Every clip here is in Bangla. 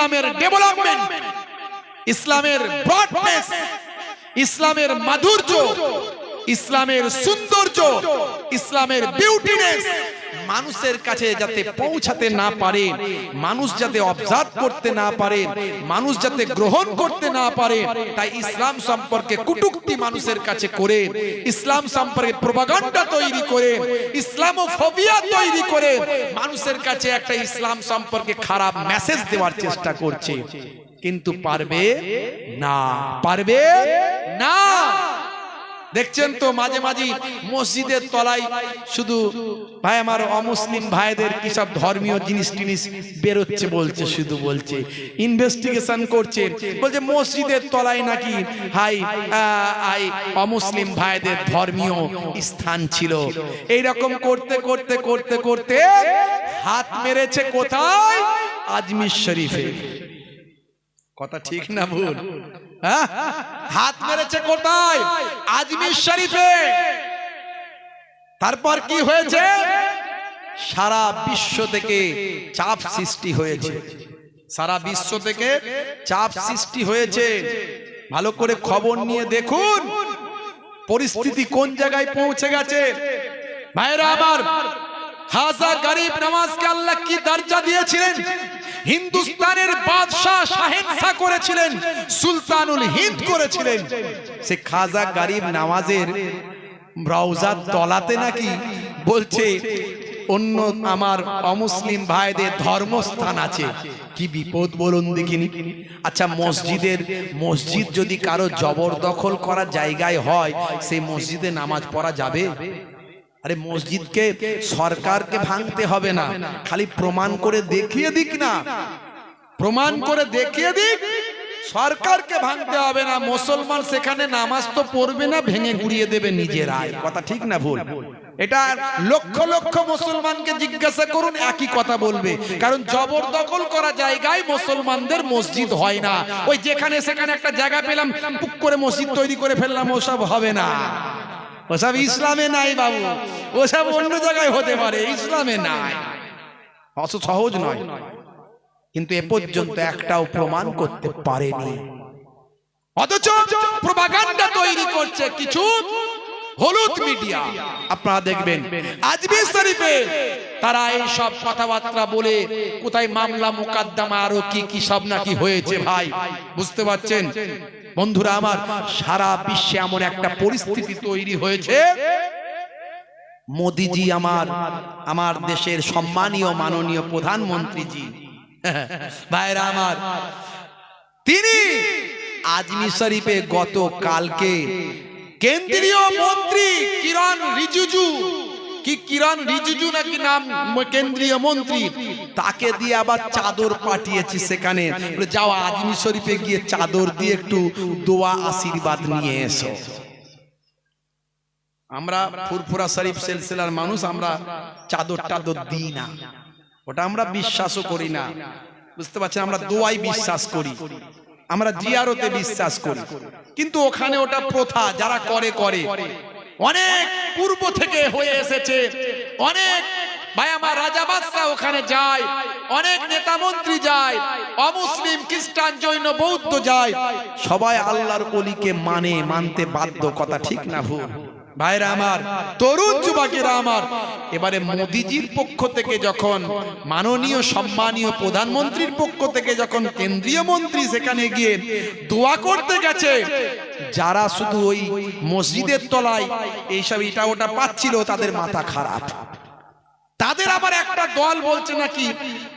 ইসলামের ডেভেলপমেন্ট ইসলামের ব্রডনেস ইসলামের মাধুর্য ইসলামের সৌন্দর্য ইসলামের বিউটিনেস মানুষের কাছে যাতে পৌঁছাতে না পারে, মানুষ যাতে অবজার্ভ করতে না পারে, মানুষ যাতে গ্রহণ করতে না পারে, তাই ইসলাম সম্পর্কে কুটুক্তি মানুষের কাছে করে, ইসলাম সম্পর্কে প্রোপাগান্ডা তৈরি করে ইসলাম ইসলামোফোবিয়া তৈরি করে, মানুষের কাছে একটা ইসলাম সম্পর্কে খারাপ মেসেজ দেওয়ার চেষ্টা করছে। কিন্তু পারবে না। পারবে না। দেখছেন তো মাঝে মাঝে মসজিদের তলায় শুধু ভাই আমার অমুসলিম ভাইদের কি সব ধর্মীয় জিনিস টিনিস বেরোচ্ছে বলছে শুধু বলছে। ইনভেস্টিগেশন করছে। বলছে মসজিদের তলায় নাকি হাই আহ, হাই অমুসলিম ভাইদের ধর্মীয় স্থান ছিল। এই রকম করতে করতে করতে করতে হাত মেরেছে কোথায়? আজমির শরীফে। কথা ঠিক না ভুল? হ্যাঁ? হাত মেরেছে কোথায়? আজমির শরীফে। তারপর কি হয়েছে? সারা বিশ্ব থেকে চাপ সৃষ্টি হয়েছে। সারা বিশ্ব থেকে চাপ সৃষ্টি হয়েছে। ভালো করে খবর নিয়ে দেখুন। পরিস্থিতি কোন জায়গায় পৌঁছে গেছে? ভাইরা আমার খাজা গরিব নওয়াজকে আল্লাহ কি দরজা দিয়েছিলেন? হিন্দুস্তানের বাদশাহ শাহেনশাহ করেছিলেন, সুলতানুল হিন্দ করেছিলেন। সে খাজা গরিব নামাজের ব্রাউজার তলাতে নাকি বলছে, অন্য আমার অমুসলিম ভাইদের ধর্মস্থান আছে। কি বিপদ বলুন দেখিনি? আচ্ছা মসজিদের, মসজিদ যদি কারও জবরদখল করা জায়গায় হয়, সেই মসজিদে নামাজ পড়া যাবে? আরে মসজিদকে সরকারকে ভাঙতে হবে না। খালি প্রমাণ করে দেখিয়ে দিক না। প্রমাণ করে দেখিয়ে দিক। সরকারকে ভাঙতে হবে না। মুসলমান সেখানে নামাজ তো পড়বে না, ভেঙে গুড়িয়ে দেবে নিজেরাই কথা ঠিক না ভুল? এটা লক্ষ লক্ষ মুসলমানকে জিজ্ঞাসা করুন, একই কথা বলবে। কারণ জবরদখল করা জায়গায় মুসলমানদের মসজিদ হয় না। ওই যেখানে সেখানে একটা জায়গা পেলাম, পুক করে মসজিদ তৈরি করে ফেললাম, ওসব হবে না। ওসব ইসলামে নাই বাবু। ওসব অন্য জায়গায় হতে পারে ইসলামে নাই। অত সহজ নয়। কিন্তু এ পর্যন্ত একটাও প্রমাণ করতে পারেনি। অথচ প্রপাগান্ডা তৈরি করছে কিছু হলুদ মিডিয়া আপনারা দেখবেন আজমির শরীফে তারা এই সব কথাবার্তা বলে কোথায় মামলা মুকাদ্দমা আরও কি কি সব নাকি হয়েছে ভাই। বুঝতে পারছেন? বন্ধুরা আমার, সারা বিশ্বে এমন একটা পরিস্থিতি তৈরি হয়েছে। মোদিজি আমার আমার দেশের সম্মানীয়, মাননীয় প্রধানমন্ত্রীজি। ভাইরা আমার, তিনি আজমি শরীফে গত কালকে কেন্দ্রীয় মন্ত্রী কিরণ রিজিজু কি কিরণ রিজিজু নাকি নাম কেন্দ্রীয় মন্ত্রী? তাকে দিয়ে আবার চাদর পাঠিয়েছি সেখানে। যাও আজমি শরীফে গিয়ে চাদর দিয়ে একটু দোয়া আশীর্বাদ নিয়ে এসো। আমরা ফুরফুরা শরীফ সিলসিলার মানুষ, আমরা চাদর টাদর দিই না। ওটা আমরা বিশ্বাসও করি না। বুঝতে পারছেন? আমরা দোয়াই বিশ্বাস করি। আমরা জিয়ারতে বিশ্বাস করি। কিন্তু ওখানে ওটা প্রথা, যারা করে করে। অনেক পূর্ব থেকে হয়ে এসেছে। অনেক ভাই আমার রাজা বাদশাহ ওখানে যায়। অনেক নেতা মন্ত্রী যায়। অমুসলিম, খ্রিস্টান, জৈন, বৌদ্ধ যায়। সবাই আল্লাহর কলিকে মানে মানতে বাধ্য, কথা ঠিক না ভুল? ভাইরা আমার তরুণ যুবকেরা আমার এবারে মোদিজির পক্ষ থেকে যখন মাননীয় সম্মানীয় প্রধানমন্ত্রীর পক্ষ থেকে যখন কেন্দ্রীয় মন্ত্রী সেখানে গিয়ে দোয়া করতে গেছে যারা শুধু ওই মসজিদের তলায় এইসব এটা ওটা পাচ্ছিল তাদের মাথা খারাপ। তাদের আবার একটা দল বলছে নাকি,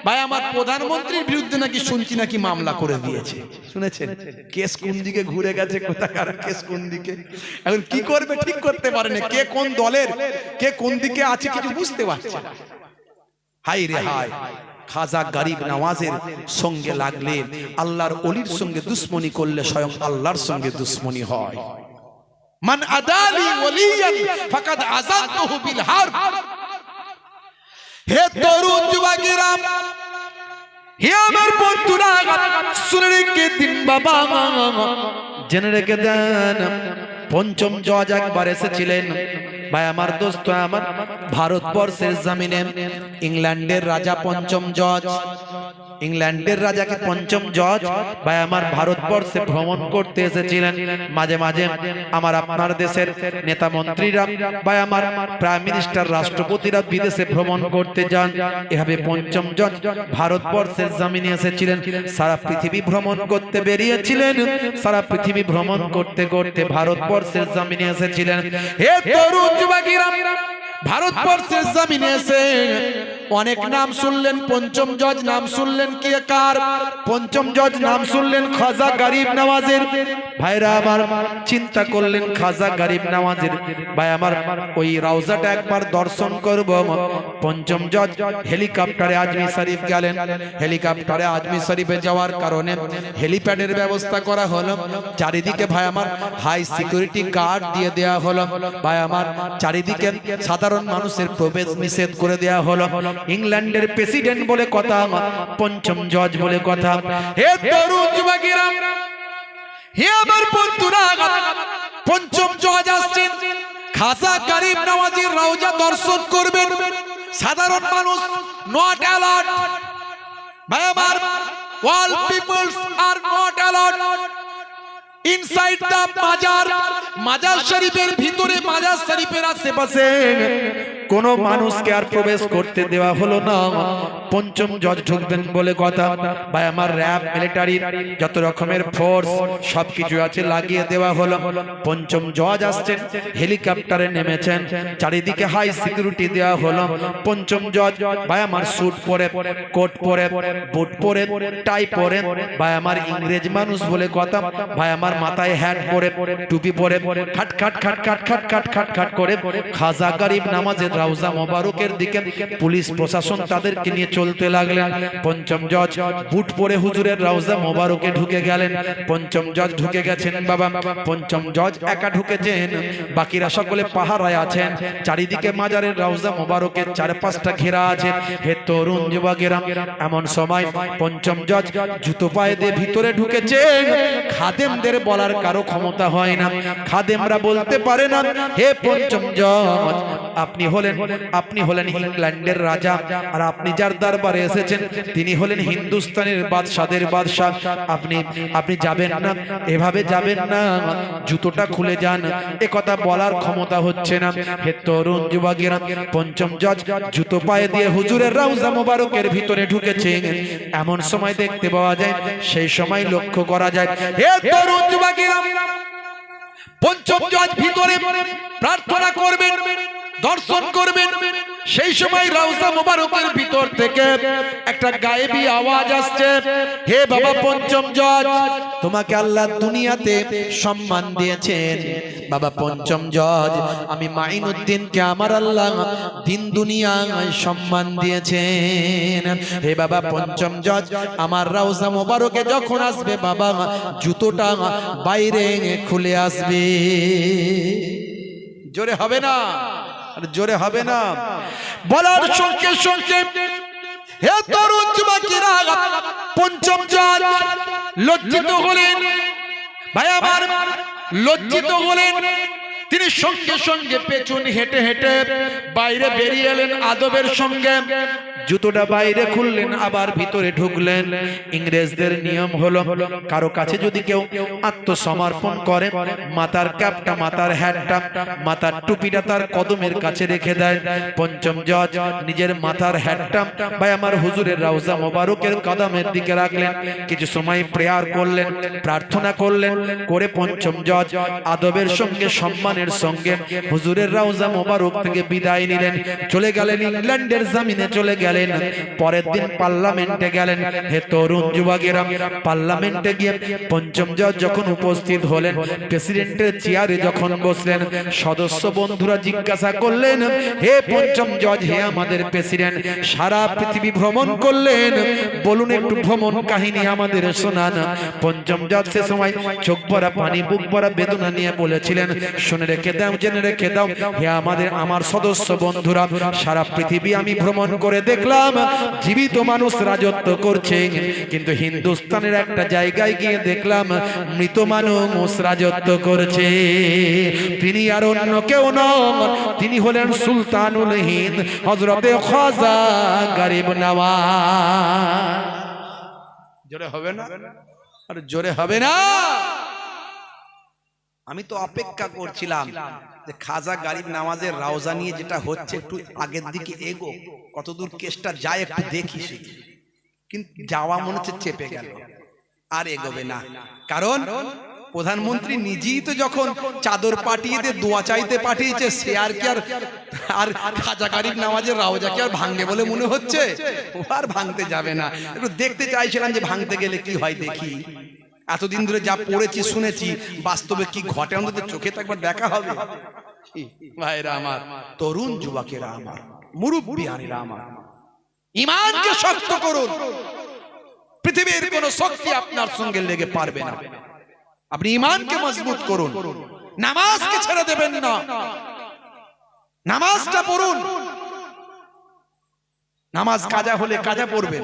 ভাই, আমার প্রধানমন্ত্রীর বিরুদ্ধে নাকি শুনছি নাকি মামলা করে দিয়েছে। শুনেছেন? কেস কোন দিকে ঘুরে গেছে কোথাকার কেস কোন দিকে? এখন কি করবে, ঠিক করতে পারে না। কে কোন দলের, কে কোন দিকে আছে কিছু বুঝতে পারছে। হাই রে হাই, খাজা গরিব নওয়াজের সঙ্গে লাগলে আল্লাহর অলির সঙ্গে দুশ্মনী করলে স্বয়ং আল্লাহর সঙ্গে দুশ্মনী হয়। মান আদালি ওলিয়ান, ফাকাদ আযানতুহু বিল হারব। হে তরুণ যুবকেরা, হে আমার বন্ধুরা, শুনে রেখে দিন বাবা। জেনে রেখে দেন, পঞ্চম জজ একবার এসেছিলেন। ভাই, আমার দোস্ত, আমার ভারতবর্ষের জামিনে ইংল্যান্ডের রাজা পঞ্চম জজ। ইংল্যান্ডের রাজাকে পঞ্চম জজ? বা আমার ভারতবর্ষে ভ্রমণ করতে এসেছিলেন। মাঝে মাঝে আমার আপনার দেশের নেতা মন্ত্রীরা বা আমার প্রাইম মিনিস্টার রাষ্ট্রপতিরা বিদেশে ভ্রমণ করতে যান। এভাবে পঞ্চম জজ ভারতবর্ষের জমিনে এসেছিলেন। সারা পৃথিবী ভ্রমণ করতে বেরিয়েছিলেন। সারা পৃথিবী ভ্রমণ করতে করতে ভারতবর্ষের জমিনে এসেছিলেন। হে তরুণ যুবকেরা ভারতবর্ষের জমিনে এসে অনেক নাম শুনলেন পঞ্চম জজ নাম শুনলেন কে কার? পঞ্চম জজ নাম শুনলেন খাজা গরিব নওয়াজের। ভাইরা আমার চিন্তা করলেন খাজা গরিব নওয়াজের। ভাই আমার ওই রাউজাটা একবার দর্শন করব। পঞ্চম জজ হেলিকপ্টারে আজমি শরীফ গেলেন। হেলিকপ্টারে আজমি শরীফে যাওয়ার কারণে হেলিপ্যাডের ব্যবস্থা করা হলো। চারিদিকে ভাই আমার হাই সিকিউরিটি গার্ড দিয়ে দেয়া হলো। ভাই আমার চারিদিকে সাধারণ মানুষের প্রবেশ নিষেধ করে দেয়া হলো। ইংল্যান্ডের প্রেসিডেন্ট বলে কথা, পঞ্চম জজ বলে কথা। হে তরুণ যুবকেরা হে আমার বন্ধুরা, পঞ্চম জজ আসছেন। খাসা গরিব নওয়াজের রওজা দর্শন করবেন। সাধারণ মানুষ নট অ্যালার্ট ভাই, আমার all peoples are not alert inside the মাজার মাজার শরীফের ভিতরে মাজার শরীফের আশেপাশে কোন মানুষকে আর প্রবেশ করতে দেওয়া হলো না। পঞ্চম জজ ঢুকবেন বলে কথা। ভাই আমার র্যাব মিলিটারি যত রকমের ফোর্স সবকিছু আছে লাগিয়ে দেওয়া হলো। পঞ্চম জজ আসছেন হেলিকপ্টারে নেমেছেন। চারিদিকে হাই সিকিউরিটি দেওয়া হলো। পঞ্চম জজ ভাই আমার স্যুট পরে কোট পরে বুট পরে টাই পরে। ভাই আমার ইংরেজ মানুষ বলে কথা। ভাই আমার মাথায় হ্যাট পরে টুপি পরে। খাট খাট খাট খাট খাট খাট খাট খাট করে খাজা গরিব নামাজের রাউজা মোবারকের দিকে পুলিশ প্রশাসন তাদেরকে নিয়ে চলতে লাগলেন। পঞ্চম জজ বুট পরে হুজুরের রাউজা মোবারকে ঢুকে গেলেন। পঞ্চম জজ ঢুকে গেছেন বাবা। পঞ্চম জজ একা ঢুকেছেন। বাকিরা সকলে পাহারায় আছেন। চারিদিকে মাজারের রাউজা মোবারকের চার পাঁচটা ঘেরা আছে। হে তরুণ যুবকেরা, এমন সময় পঞ্চম জজ জুতো পায়ে দিয়ে ভিতরে ঢুকেছেন খাদেমদের বলার কারও ক্ষমতা হয় না। খাদেমরা বলতে পারে না, হে পঞ্চম জজ, আপনি হলেন আপনি হলেন ইংল্যান্ডের রাজা, আর আপনি যার দরবারে এসেছেন, তিনি হলেন হিন্দুস্তানের বাদশাদের বাদশাহ। আপনি আপনি যাবেন না, এভাবে যাবেন না, জুতোটা খুলে যান, এ কথা বলার ক্ষমতা হচ্ছে না। হে তরুণ যুবকেরা, পঞ্চম জজ, জুতো পায়ে দিয়ে হুজুরের রাউজা মোবারকের ভিতরে ঢুকেছে এমন সময় দেখতে পাওয়া যায়, সেই সময় লক্ষ্য করা যায়, হে তরুণ যুবকেরা, পঞ্চম জজ ভিতরে প্রার্থনা করবেন। দর্শন করবেন। সেই সময় রাউজা মোবারকের ভিতর থেকে একটা গায়েবি আওয়াজ আসছে। হে বাবা পঞ্চম জজ, তোমাকে আল্লাহ দুনিয়াতে সম্মান দিয়েছেন। বাবা পঞ্চম জজ, আমি মাইনুদ্দিনকে আমার আল্লাহ দিন দুনিয়ায় সম্মান দিয়েছেন। হে বাবা পঞ্চম জজ, আমার রাউজা মোবারকে যখন আসবে বাবা, জুতোটা বাইরে খুলে আসবে। জোরে হবে না? আর জোরে হবে না। বলার সঙ্গে সঙ্গে হে তরুণ যুবকেরা পঞ্চম জজ লজ্জিত হলেন। ভাই আমার লজ্জিত হলেন। তিনি সঙ্গে সঙ্গে পেছন হেঁটে হেঁটে বাইরে বেরিয়ে এলেন আদবের সঙ্গে। জুতোটা বাইরে খুললেন, আবার ভিতরে ঢুকলেন। ইংরেজদের নিয়ম হলো, কারও কাছে যদি কেউ আত্মসমর্পণ করে, মাথার ক্যাপটা, মাথার হ্যাটটা মাথার টুপিটা তার কদমের কাছে রেখে দেয়। পঞ্চম জজ নিজের মাথার হ্যাটটা ভাই আমার হুজুরের রাউজা মোবারকের কদমের দিকে রাখলেন। কিছু সময় প্রেয়ার করলেন, প্রার্থনা করলেন, করে পঞ্চম জজ আদবের সঙ্গে, সম্মানের সঙ্গে হুজুরের রাউজা মোবারক থেকে বিদায় নিলেন। চলে গেলেন ইংল্যান্ডের জামিনে, চলে গেলেন পরের দিন পার্লামেন্টে গেলেন। হে তরুণ যুবকেরা, পার্লামেন্টে গিয়ে পঞ্চম জজ যখন উপস্থিত হলেন, প্রেসিডেন্টের চেয়ারে যখন বসলেন, সদস্য বন্ধুরা জিজ্ঞাসা করলেন, হে পঞ্চম জজ, হে আমাদের প্রেসিডেন্ট, সারা পৃথিবী ভ্রমণ করলেন? বলুন একটু ভ্রমণ কাহিনী আমাদের শোনান। পঞ্চম জজ সে সময় চোখ ভরা, পানি, বুক ভরা, বেদনা নিয়ে বলেছিলেন, শুনে রেখে দাও, জেনে রেখে দাও, হে আমাদের, আমার সদস্য বন্ধুরা, সারা পৃথিবী আমি ভ্রমণ করে দেখলাম, জীবিত মানুষ রাজত্ব করছে। কিন্তু হিন্দুস্তানের একটা জায়গায় গিয়ে দেখলাম, মৃত মানুষ রাজত্ব করছে। তিনি আর অন্য কেউ নন, তিনি হলেন সুলতানুল হিন্দ হজরতে খাজা গরিব নওয়াজ। জোরে হবে না? আর জোরে হবে না? আমি তো অপেক্ষা করছিলাম যে খাজা গারিব নামাজের রাওজা নিয়ে যেটা হচ্ছে একটু আগের দিকে এগো, কতদূর কেসটা যায় একটু দেখি কিন্তু যাওয়া মনে হচ্ছে চেপে গেল। আর এগোবে না। কারণ প্রধানমন্ত্রী নিজেই তো যখন চাদর পাঠিয়ে দিয়ে দোয়া চাইতে পাঠিয়েছে, সে আর কি আর আর খাজা গারিব নামাজের রাওজা কি আর ভাঙবে বলে মনে হচ্ছে? আর ভাঙতে যাবে না। একটু দেখতে চাইছিলাম যে ভাঙতে গেলে কি হয় দেখি। এতদিন ধরে যা পড়েছি, শুনেছি, বাস্তবে কি ঘটে? অন্তত চোখে তো একবার দেখা হবে। ভাইরা আমার, তরুণ যুবকেরা আমার মুরব্বিয়ানিরা আমার, ইমানকে শক্ত করুন। পৃথিবীর কোন শক্তি আপনার সঙ্গে লেগে পারবে না। আপনি ইমানকে মজবুত করুন। নামাজকে ছেড়ে দেবেন না। নামাজটা পড়ুন। নামাজ কাজা হলে কাজা পড়বেন।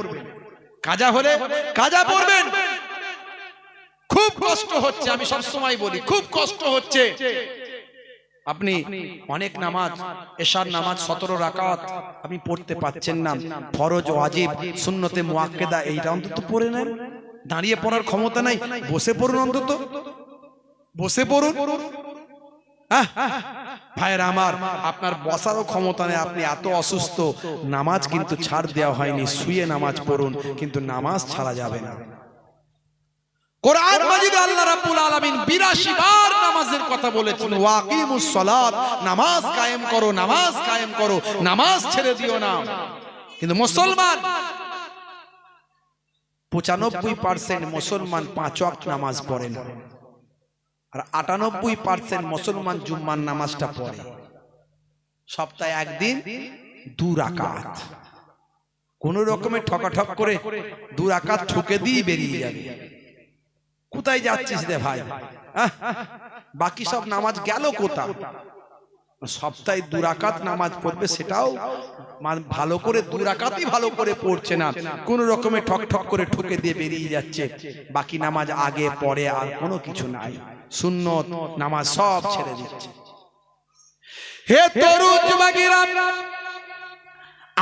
কাজা হলে কাজা পড়বেন। খুব কষ্ট হচ্ছে, আমি সব সময় বলি, খুব কষ্ট হচ্ছে। আপনি অনেক নামাজ, এশার নামাজ, সতেরো রাকাত আপনি পড়তে পাচ্ছেন না। ফরজ ওয়াজিব সুন্নতে মুয়াক্কেদা এইটা অন্তত পড়ে নেন। দাঁড়িয়ে পড়ার ক্ষমতা নাই, বসে পড়ুন অন্তত। বসে পড়ুন। ভাইয়ের আমার, আপনার বসারও ক্ষমতা নেই, আপনি এত অসুস্থ। নামাজ কিন্তু ছাড় দেওয়া হয়নি, শুয়ে নামাজ পড়ুন, কিন্তু নামাজ ছাড়া যাবে না। কোরআন মাজিদে আল্লাহ রাব্বুল আলামিন 82 বার নামাজের কথা বলেছেন ওয়াকিমুস সালাত নামাজ কায়েম করো নামাজ কায়েম করো নামাজ ছেড়ে দিও না। কিন্তু মুসলমান 95% মুসলমান পাঁচ ওয়াক্ত নামাজ পড়ে না। আর 98% মুসলমান জুম্মার নামাজটা পড়ে। সপ্তাহে একদিন দু রাকাত। কোন রকমের ঠকাঠক করে দু রাকাত ঠুকে দিয়ে বেরিয়ে যাবে। কোথায় যাচ্ছিস রে ভাই? বাকি সব নামাজ গেল কোথা সপ্তাহে দুরাকাত নামাজ পড়বে সেটাও ভালো করে দুরাকাতই ভালো করে পড়ছে না। কোন রকমে ঠক ঠক করে ঠুকে দিয়ে বেরিয়ে যাচ্ছে। বাকি নামাজ আগে, পরে আর কোনো কিছু নাই। সুন্নত নামাজ সব ছেড়ে দিচ্ছে। হে তরু যুবকেরা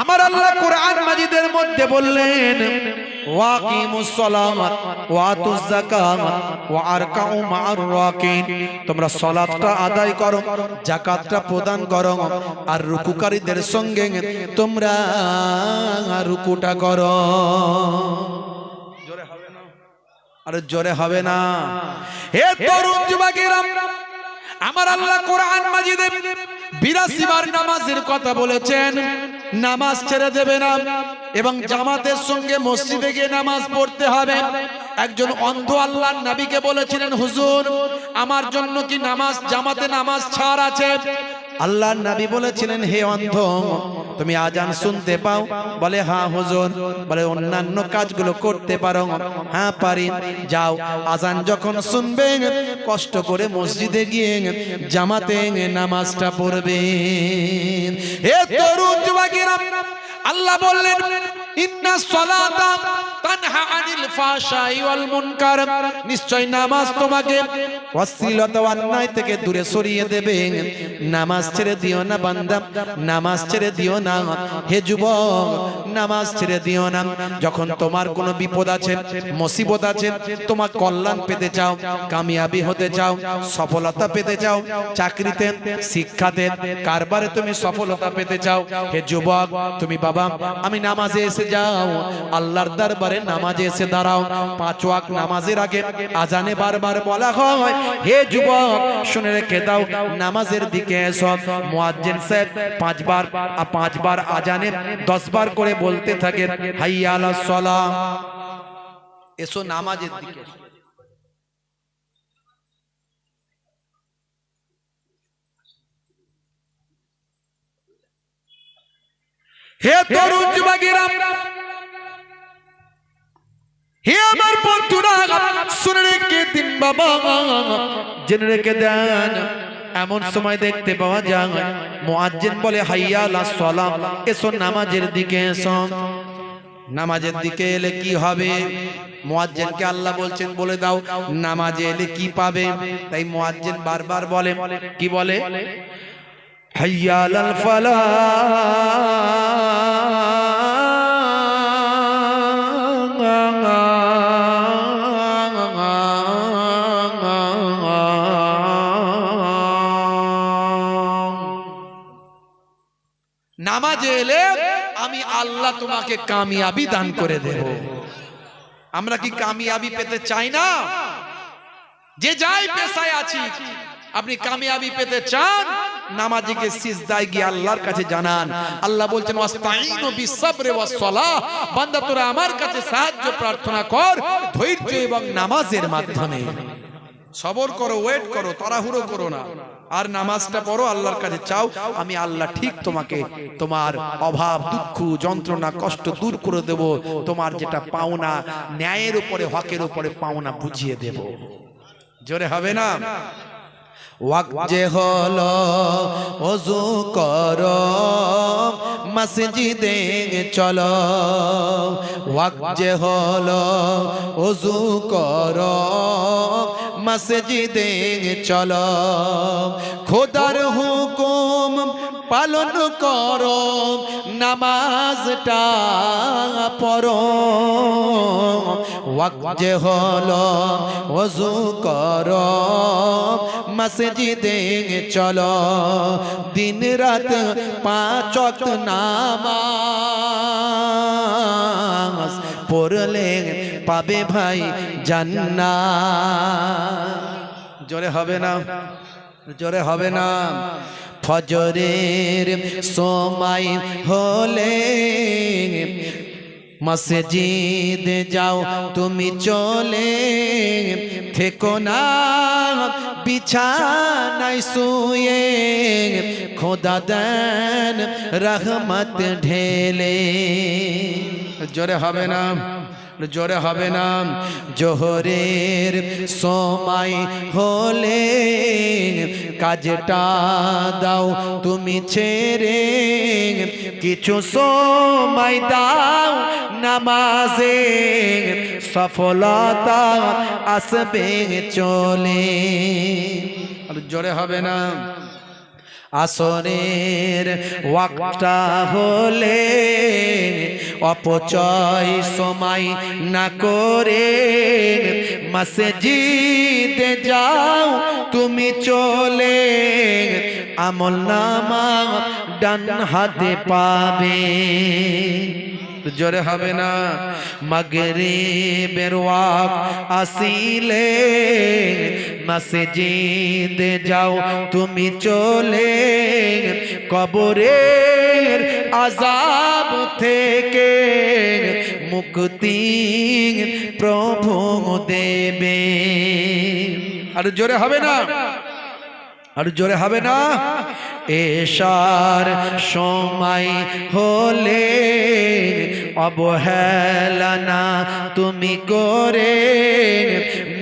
আমার আল্লাহ কোরআন মাজিদের মধ্যে বললেন তোমরা আদায় করো, যাকাতটা প্রদান করো, আর রুকুকারীদের সঙ্গে তোমরা জোরে হবে না? হে তরুণ আমার আল্লাহ কোরআন মাজিদে বিরাশি বার নামাজের কথা বলেছেন নামাজ ছেড়ে দেবে না। এবং জামাতের সঙ্গে মসজিদে গিয়ে নামাজ পড়তে হবে। একজন অন্ধ আল্লাহর নাবিকে বলেছিলেন, হুজুর, আমার জন্য কি নামাজ, জামাতে নামাজ ছাড় আছে? আল্লাহর নবী বলেছিলেন, হে অন্ধ, তুমি আজান শুনতে পাও? বলে হ্যাঁ হুজুর। বলে, অন্যান্য কাজগুলো করতে পারো। হ্যাঁ পারি। যাও। আজান যখন শুনবে কষ্ট করে মসজিদে গিয়ে জামাতে নামাজটা পড়বে হে তরুণ যুবকেরা, আল্লাহ বললেন, ইন্না সলাতা তানহা আনিল ফাশাই ওয়াল মুনকার। নিশ্চয় নামাজ তোমাকে অশ্লীলতা অন্যায় থেকে দূরে সরিয়ে দেবে। নামাজ ছেড়ে দিও না বান্দা, নামাজ ছেড়ে দিও না। হে যুবক, নামাজ ছেড়ে দিও না। যখন তোমার কোনো বিপদ আছে, মুসিবত আছে, তোমার কল্যাণ পেতে চাও, কামিয়াবি হতে চাও, সফলতা পেতে চাও, চাকরিতে, শিক্ষাতে, কারবারে তুমি সফলতা পেতে চাও। হে যুবক, তুমি বাবা, আমি নামাজে এসে যাও, আল্লাহর দরবারে নামাজে এসে দাঁড়াও। পাঁচ ওয়াক্ত নামাজের আগে আজানে বারবার বলা হয়, হে যুবক, শুনে রেখে দাও, নামাজের দিকে এসো। মুয়াজ্জিন সাহেব পাঁচবার পাঁচবার আজানে দশ বার করে বলতে থাকে হাইয়া সালাহ এসো নামাজের দিকে। হে তরুণ যুবকেরা, হে আমার বন্ধুরা, শুনে রেখে দিন বাবা, জেনে রেখে দেন। এমন সময় দেখতে পাওয়া যায় মুয়াজ্জিন বলে, হাইয়া আলা সালাম, এসো নামাজের দিকে এসো। নামাজের দিকে এলে কি হবে? মুয়াজ্জিনকে আল্লাহ বলছেন, বলে দাও, নামাজে এলে কি পাবে? তাই মুয়াজ্জিন বারবার বলে, কি বলে? হাইয়া আলাল ফালাহ। নামাজে এলে আমি আল্লাহ তোমাকে কামিয়াবি দান করে দেব। আমরা কি কামিয়াবি পেতে চাই না? যে যাই পেশায় আছি, আপনি কামিয়াবি পেতে চান? নামাজিকে সিজদায় গিয়ে আল্লাহর কাছে জানান। আল্লাহ বলছেন ওয়াস্তাইনু বিসসাবরি ওয়াস সালাহ বান্দা, তোরা আমার কাছে সাহায্য, প্রার্থনা কর ধৈর্য এবং নামাজের মাধ্যমে। সবর করো, ওয়েট করো, তাড়াহুড়ো করো না। আর নামাজটা পড়ো, আল্লাহর কাছে চাও, আমি আল্লাহ ঠিক তোমাকে তোমার অভাব, দুঃখ, যন্ত্রণা, কষ্ট দূর করে দেব, তোমার যেটা পাওনা, ন্যায়ের উপরে, হকের উপরে পাওনা বুঝিয়ে দেব। জোরে হবে না? ওয়াক যে হল অজু কর, মসজিদে চলো। ওয়াক যে হল অজু কর, মসজিদে চলো। খোদার হুকুম পালন করো, নামাজটা পড়ো। যে হলো অজু করো, মসজিদে চলো দিন রাত পাঁচ ওয়াক্ত নামাজ পড়লে পাবে ভাই জান্নাত। জোরে হবে না, জোরে হবে না। ফজরের সময় হলে মসজিদ যাও, তুমি চলে থেকো না। বিছানায় শুয়ে খোদা দেন রহমত ঢেলে। জোরে হবে না। জোরে হবে না। জোহরের সময় হলে কাজটা দাও, তুমি ছেড়ে কিছু সময় দাও, নামাজে সফলতা আসবে চলে। আর জোরে হবে না। আসরের ওয়াক্তটা হলে অপচয় সময় না করে মসজিদে যাও, তুমি চলে আমল নামা ডান হাতে পাবে। জোরে হবে না। মগরে বেরওয়াক আসিলে, মসজিদে যাও, তুমি চলে কবরের আজাব থেকে মুক্তি প্রভু দেবে। আর জোরে হবে না? আর জোরে হবে না? এশার সময় হলে অবহেলনা তুমি করে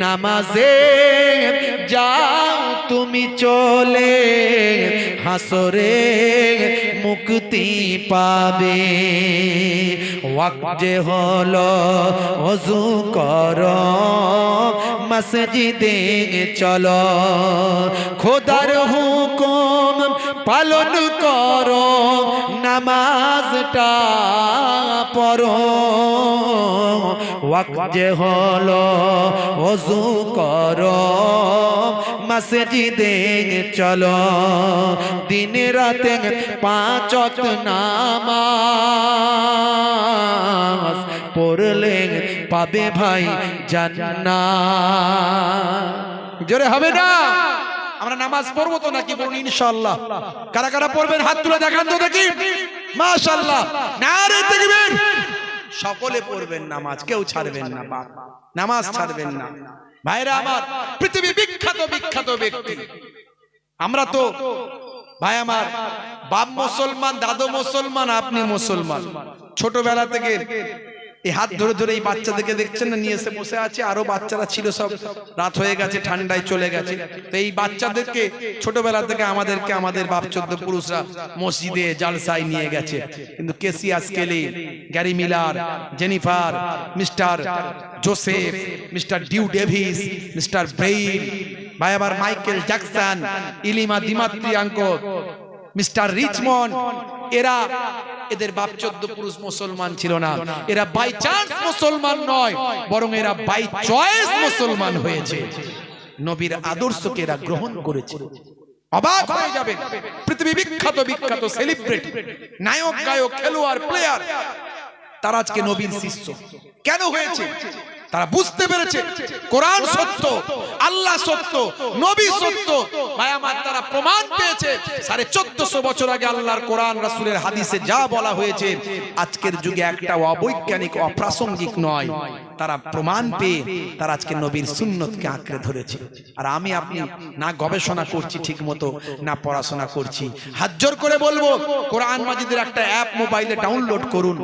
নামাজে যাও, তুমি চলে হাসরে মুক্তি পাবে। ওয়াক যে হলো অজু কর, মসজিদে চলো, খোদার হুকুম পালন করো, নামাজটা পড়ো। ওয়াক যে হলো অজু করো, মসজিদে চলো। দিন রাতে পাঁচ নামাজ পড়লে পাবে ভাই জান্নাত। জোরে হবে না? আমরা নামাজ পড়ব তো নাকি বলুন ইনশাআল্লাহ। কারা কারা পড়বেন? হাত তুলে দেখান তো দেখি। সকলে পড়বেন নামাজ, কেউ ছাড়বেন না, বাপ। নামাজ ছাড়বেন না। ভাইরা আমার পৃথিবী বিখ্যাত বিখ্যাত ব্যক্তি। আমরা তো, ভাই আমার, বাপ মুসলমান, দাদু মুসলমান, আপনি মুসলমান। ছোটবেলা থেকে এই হাত ধরে ধরে এই বাচ্চাদেরকে দেখছেন না? নিয়ে এসে বসে আছে। আরও বাচ্চারা ছিল সব। রাত হয়ে গেছে, ঠান্ডায় চলে গেছে। তো এই বাচ্চাদেরকে, ছোটবেলা থেকে আমাদেরকে, আমাদের বাপ চোদ্দ পুরুষরা মসজিদে, জালসায় নিয়ে গেছে। কিন্তু Cassius Kelly, Gary Miller, Jennifer, mister Joseph, mister due Davis, mister Brain, ভাই আবার মাইকেল জ্যাকসন, ইলিমা দিমাত্রি দিমাত্রিয়াঙ্ক মিস্টার রিচমন, এরা এদের বাপ চোদ্দ পুরুষ মুসলমান ছিল না। এরা বাই চান্স মুসলমান নয়, বরং এরা বাই চয়েস মুসলমান হয়েছে। নবীর আদর্শকে এরা গ্রহণ করেছে। অবাক হয়ে যাবেন, পৃথিবী বিখ্যাত বিখ্যাত সেলিব্রিটি নায়ক, গায়ক, খেলোয়াড় প্লেয়ার তারা আজকে নবীর শিষ্য। কেন হয়েছে? তারা বুঝতে পেরেছে, কোরআন সত্য, আল্লাহ সত্য, নবী সত্য। ভাই আমার তারা প্রমাণ পেয়েছে, সাড়ে চোদ্দশো বছর আগে আল্লাহর কোরআন, রাসুলের হাদিসে যা বলা হয়েছে, আজকের যুগে একটা অবৈজ্ঞানিক, অপ্রাসঙ্গিক নয়। তারা প্রমাণ পেয়ে তারা আজকে নবীর সুন্নতকে আঁকড়ে ধরেছে। আর আমি আপনি না গবেষণা করছি ঠিক মতো না পড়াশোনা করছি। হাত করে বলব, কোরআন মাজিদের একটা অ্যাপ মোবাইলে ডাউনলোড করুন।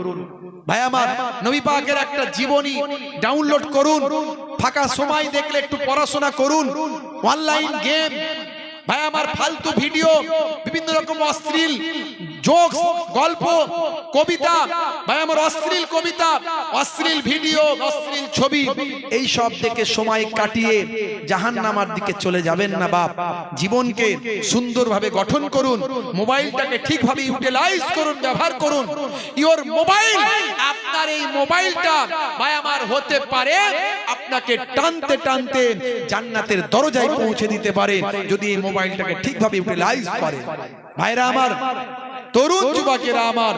ভাই আমার, নবী পাকের একটা জীবনী ডাউনলোড করুন। ফাঁকা সময় দেখলে একটু পড়াশোনা করুন। অনলাইন গেম ভাই আমার ফালতু ভিডিও বিভিন্ন রকম অশ্লীল জোকস গল্প কবিতা ভাই আমার অশ্লীল কবিতা অশ্লীল ভিডিও অশ্লীল ছবি এই সব দেখে সময় কাটিয়ে জাহান্নামার দিকে চলে যাবেন না বাপ। জীবনকে সুন্দরভাবে গঠন করুন মোবাইলটাকে ঠিকভাবে ইউটিলাইজ করুন ব্যবহার করুন। ইওর মোবাইল আপনার এই মোবাইলটা ভাই আমার হতে পারে আপনাকে টানতে টানতে জান্নাতের দরজায় পৌঁছে দিতে পারে, যদি এই মোবাইলটাকে ঠিকভাবে ইউটিলাইজ করে। ভাইরা আমার, তরুণ যুবকেরা আমার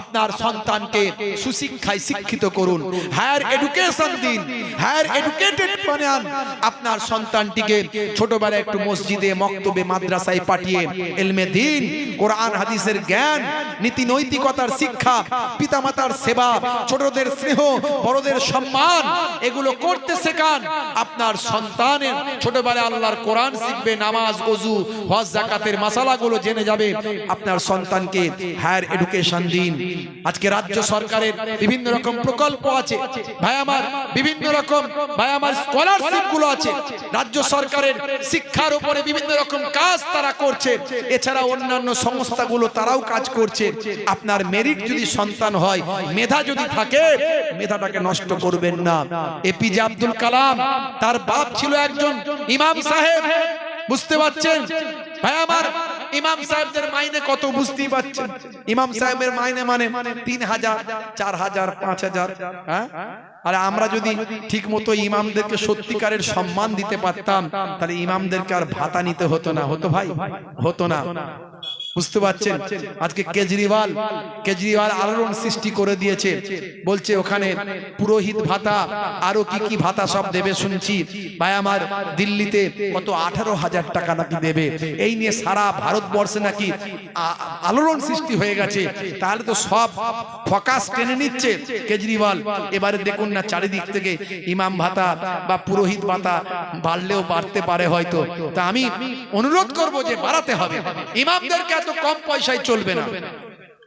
আপনার সন্তানকে সুশিক্ষায় শিক্ষিত করুন। হায়ার এডুকেশন দিন। হায়ার এডুকেটেড বানান আপনার সন্তানটিকে ছোটবেলায় একটু মসজিদে, মক্তবে, মাদ্রাসায় পাঠিয়ে এলমে দিন, কোরআন, হাদিসের জ্ঞান, নীতি, নৈতিকতার শিক্ষা, পিতামাতার সেবা, ছোটদের স্নেহ, বড়দের সম্মান, এগুলো করতে শেখান। আপনার সন্তানের ছোটবেলায় আল্লাহর কোরআন শিখবে, নামাজ, ওযু, হজ জাকাতের মাসালাগুলো জেনে যাবে। আপনার সন্তানকে হায়ার এডুকেশন দিন। আজকে রাজ্য সরকারের বিভিন্ন রকম প্রকল্প আছে। ভাই আমার, বিভিন্ন রকম, ভাই আমার স্কলারশিপগুলো আছে। রাজ্য সরকারের শিক্ষার উপরে বিভিন্ন রকম কাজ তারা করছে। এছাড়া অন্যান্য সংস্থাগুলো তারাও কাজ করছে। আপনার মেরিট যদি সন্তান হয়, মেধা যদি থাকে, মেধাটাকে নষ্ট করবেন না। এপিজে আব্দুল কালাম তার বাপ ছিল একজন ইমাম সাহেব। বুঝতে পারছেন? ভাই আমার ইমাম সাহেবদের মাইনে কত বুঝতেই পারছেন? ইমাম সাহেবের মাইনে মানে তিন হাজার, চার হাজার, পাঁচ হাজার হ্যাঁ? আর আমরা যদি ঠিক মতো ইমামদেরকে সত্যিকারের সম্মান দিতে পারতাম, তাহলে ইমামদেরকে আর ভাতা নিতে হতো না, হতো ভাই? হতো না। বুঝতে পারছেন? আজকে কেজরিওয়াল কেজরিওয়াল আলোড়ন সৃষ্টি করে দিয়েছে। বলছে ওখানে পুরোহিত ভাতা আরও কি কি ভাতা সব দেবে শুনছি। ভাই আমার দিল্লিতে কত আঠারো হাজার টাকা নাকি দেবে? এই নিয়ে সারা ভারতবর্ষে নাকি আলোড়ন সৃষ্টি হয়ে গেছে। তাহলে তো সব ফোকাস টেনে নিচ্ছে কেজরিওয়াল। এবারে দেখুন না চারিদিক থেকে ইমাম ভাতা বা পুরোহিত ভাতা বাড়লেও বাড়তে পারে হয়তো। তা আমি অনুরোধ করব যে বাড়াতে হবে। ইমামদেরকে এত কম পয়সায় চলবে না।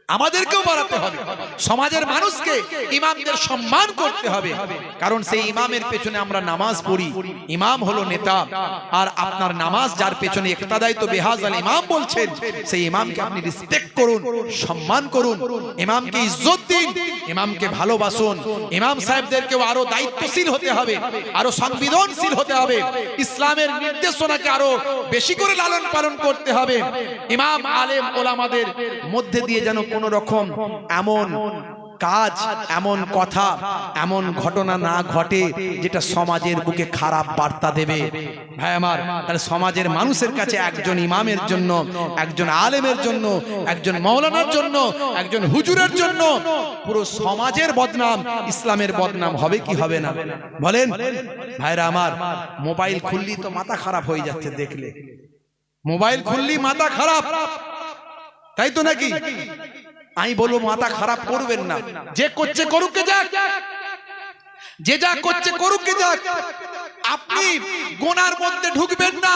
আমাদেরকেও বাড়াতে হবে। সমাজের মানুষকে ইমামদের সম্মান করতে হবে। কারণ সেই ইমামের পেছনে আমরা নামাজ পড়ি। ইমাম হলো নেতা। আর আপনার নামাজ যার পেছনে একতাদাই তো বেহাজ আল ইমাম বলছেন সেই ইমামকে আপনি রেসপেক্ট করুন সম্মান করুন। ইমামকে ইজ্জত দিন ইমামকে ভালোবাসুন। ইমাম সাহেবদেরকেও আরও দায়িত্বশীল হতে হবে আরও সংবেদনশীল হতে হবে। ইসলামের নির্দেশনাকে আরও বেশি করে লালন পালন করতে হবে। ইমাম আলেম ওলামাদের মধ্যে দিয়ে যেন কোন রকম এমন কাজ, এমন কথা, এমন ঘটনা না ঘটে যেটা সমাজের বুকে খারাপ বার্তা দেবে। ভাই আমার, তাহলে সমাজের মানুষের কাছে একজন ইমামের জন্য, একজন আলেমের জন্য, একজন মৌলানার জন্য, একজন হুজুরের জন্য পুরো সমাজের বদনাম, ইসলামের বদনাম হবে কি হবে না? বলেন, ভাইরা আমার, মোবাইল খুললি তো মাথা খারাপ হয়ে যাচ্ছে দেখলে। মোবাইল খুললি মাথা খারাপ। তাই তো নাকি? আমি বলব, মাথা খারাপ করবেন না। যে করছে করুকে যাক। যে যা করছে করুকে যাক। আপনি গোনার মধ্যে ঢুকবেন না।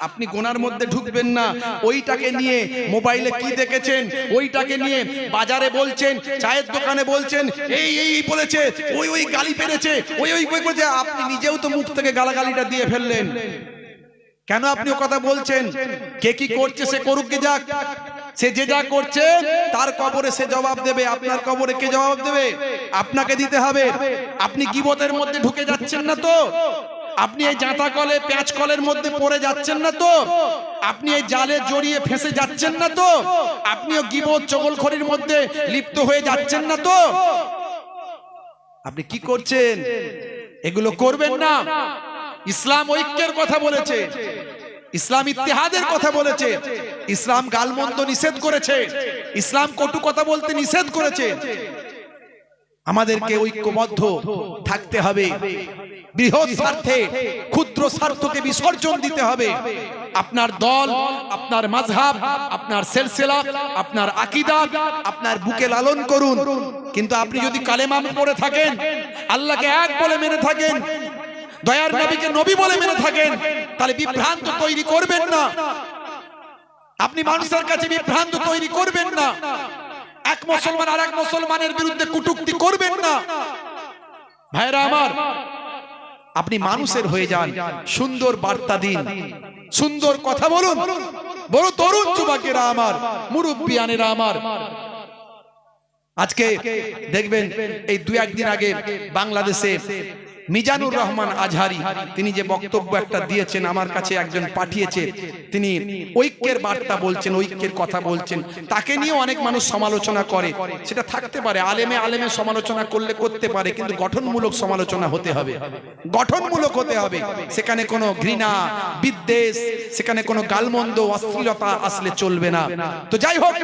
আপনি গোনার মধ্যে ঢুকবেন না। ওইটাকে নিয়ে মোবাইলে কি দেখেছেন? ওইটাকে নিয়ে বাজারে বলছেন, চায়ের দোকানে বলছেন, এই এই বলেছে, ওই ওই গালি পেরেছে, ওই ওই ওই বলেছে। আপনি নিজেও তো মুখ থেকে গালাগালিটা দিয়ে ফেললেন। কেন আপনি ও কথা বলছেন? কে কি করছে সে করুক যাক। সে যে যা করছে, তার কবরে সে জবাব দেবে। আপনার কবরে কে জবাব দেবে? আপনাকে দিতে হবে। আপনি গিবতের মধ্যে ঢুকে যাচ্ছেন না তো? আপনি এই জাঁতা কলে পেঁয়াজ কলের মধ্যে পড়ে যাচ্ছেন না তো? আপনি এই জালে জড়িয়ে ফেসে যাচ্ছেন না তো? আপনিও গিবত চগলখড়ির মধ্যে লিপ্ত হয়ে যাচ্ছেন না তো? আপনি কি করছেন? এগুলো করবেন না। ইসলাম ঐক্যের কথা বলেছে। ইসলাম ইতিহাদের কথা বলেছে। ইসলাম গালমন্দ নিষেধ করেছে। ইসলাম কটু কথা বলতে নিষেধ করেছে। আমাদেরকে ঐক্যবদ্ধ থাকতে হবে। বৃহৎ স্বার্থে, ক্ষুদ্র স্বার্থকে বিসর্জন দিতে হবে। আপনার দল, আপনার মাঝহাব আপনার সেলসেলা, আপনার আকিদা, আপনার বুকে লালন করুন। কিন্তু আপনি যদি কালেমা পড়ে থাকেন, আল্লাহকে এক বলে মেনে থাকেন দয়ার নবীকে নবী বলে মেনে থাকেন তাহলে বিভ্রান্ত তৈরি করবেন না। আপনি মানুষের কাছে বিভ্রান্ত তৈরি করবেন না। এক মুসলমান আর এক মুসলমানের বিরুদ্ধে কুটুক্তি করবেন না। ভাইরা আমার আপনি মানুষের হয়ে যান। সুন্দর বার্তা দিন। সুন্দর কথা বলুন। বড় তরুণ যুবকেরা আমার মুরব্বিয়ানেরা আমার। আজকে দেখবেন এই দু একদিন আগে বাংলাদেশে মিজানুর রহমান আজহারি, তিনি যে বক্তব্য একটা দিয়েছেন, আমার কাছে একজন পাঠিয়েছে তিনি ঐক্যের বার্তা বলছেন, ঐক্যের কথা বলছেন। তাকে নিয়ে অনেক মানুষ সমালোচনা করে। সেটা থাকতে পারে, আলেমে আলেমে সমালোচনা করলে করতে পারে, কিন্তু গঠনমূলক সমালোচনা হতে হবে। গঠনমূলক হতে হবে। সেখানে কোনো ঘৃণা, বিদ্বেষ, সেখানে কোনো গালমন্দ, অশ্লীলতা আসলে চলবে না। তো যাই হোক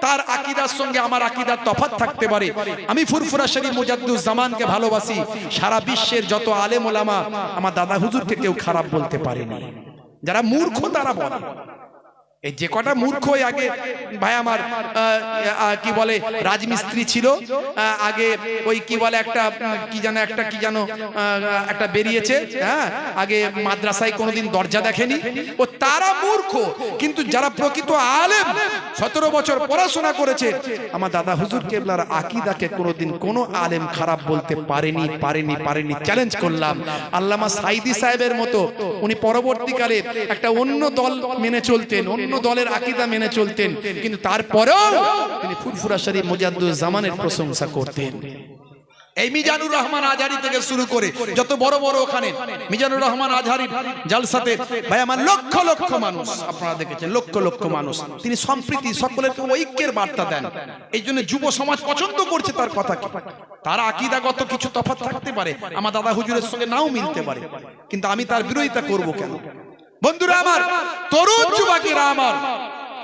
তার আকিদার সঙ্গে আমার আকিদার তফাৎ থাকতে পারে। আমি ফুরফুরা শরীফ মুজাদ্দুজ্জামানকে ভালোবাসি। সারা বিশ্বের যত আলেম ওলামা, আমার দাদা হুজুরকে কেউ খারাপ বলতে পারেনি। যারা মূর্খ তারা বলে। এই যে কটা মূর্খ আগে, ভাই আমার কি বলে, রাজমিস্ত্রি ছিল আগে ওই কি বলে একটা, কি যেন একটা, কি যেন একটা বেরিয়েছে হ্যাঁ? আগে মাদ্রাসায় কোনোদিন দরজা দেখেনি। ও তারা মূর্খ, কিন্তু যারা প্রকৃত আলেম, সতেরো বছর পড়াশোনা করেছে, আমার দাদা হুজুর কেবলার আকিদাকে কোনোদিন কোনো আলেম খারাপ বলতে পারেনি পারেনি পারেনি। চ্যালেঞ্জ করলাম। আল্লামা সাইদি সাহেবের মতো, উনি পরবর্তীকালে একটা অন্য দল মেনে চলতেন, অন্য দলের আকিদা মেনে চলতেন, কিন্তু তারপরেও তিনি ফুরফুরা শরীফ জামানের প্রশংসা করতেন। এই মিজানুর রহমান আজহারি থেকে শুরু করে যত বড় বড় ওখানে, মিজানুর রহমান আজহারি জালসাতে, ভাই আমার লক্ষ লক্ষ মানুষ, আপনারা দেখেছেন, লক্ষ লক্ষ মানুষ। তিনি সম্প্রীতি সকলের ঐক্যের বার্তা দেন। এই জন্য যুব সমাজ পছন্দ করছে তার কথাকে। তার আকিদাগত কিছু তফাৎ থাকতে পারে, আমার দাদা হুজুরের সঙ্গে নাও মিলতে পারে। কিন্তু আমি তার বিরোধিতা করব কেন? বন্ধুরা আমার তরুণ যুবকেরা আমার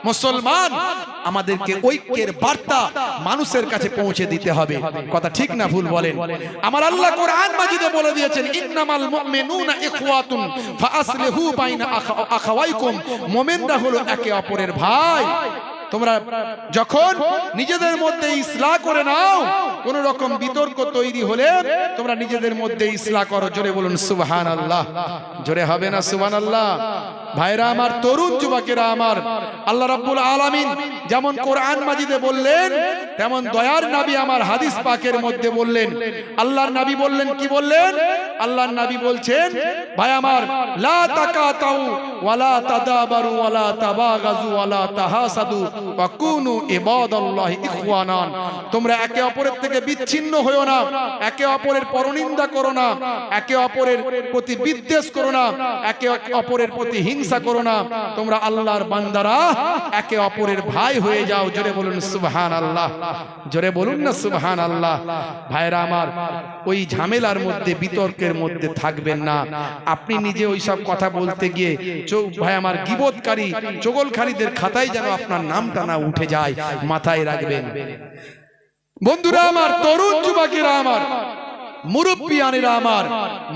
মুসলমান আমাদেরকে ঐক্যের বার্তা মানুষের কাছে পৌঁছে দিতে হবে। কথা ঠিক না ভুল বলেন। আমার আল্লাহ কোরআন মাজিদে বলে দিয়েছেন ইন্নামাল মুমিনুনা ইখওয়াতুন ফাআসলিহু বাইনা আখা- আখাওয়াইকুম। মুমিনরা হলো একে অপরের ভাই। তোমরা যখন নিজেদের মধ্যে ইসলাহ করে নাও, কোন রকম বিতর্ক তৈরি হলে তোমরা নিজেদের মধ্যে ইসলাহ করো। জোরে বলুন সুবহান আল্লাহ জোরে হবে না সুবহান আল্লাহ ভাইরা আমার, তরুণ যুবকেরা আমার, আল্লাহ রাব্বুল আলামিন যেমন কোরআন মাজিদে বললেন, তেমন দয়ার নবী আমার হাদিস পাকের মধ্যে বললেন। আল্লাহর নবী বললেন, কি বললেন? আল্লাহর নবী বলছেন, ভাই আমার, লা তাকাতাউ, ওয়ালা তাদাবারু, ওয়ালা তাবাগাজু, ওয়ালা তাহাসাদু ওয়া কুনু ইবাদাল্লাহি ইখওয়ানান। তোমরা একে অপরের থেকে বিচ্ছিন্ন হয়ো না, একে অপরের পরনিন্দা করো না, একে অপরের প্রতি বিদ্বেষ করো না, একে অপরের প্রতি হিংসা করো না। তোমরা আল্লাহর বান্দারা, একে অপরের ভাই হয়ে যাও। জোরে বলুন সুবহান আল্লাহ জোরে বলুন না সুবহান আল্লাহ ভাইরা আমার, ওই ঝামেলার মধ্যে, বিতর্কের মধ্যে থাকবেন না। আপনি নিজে ওই সব কথা বলতে গিয়ে ভাই আমার গিবতকারী চগলখারীদের খাতায় যেন আপনার নামটা না উঠে যায় মাথায় রাখবেন। বন্ধুরা আমার তরুণ যুবকেরা আমার মুরব্বিয়ানেরা আমার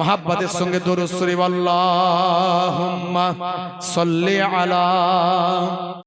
মহাব্বাতের সঙ্গে দরুদ শরীফ আল্লাহুম্মা সাল্লি আলা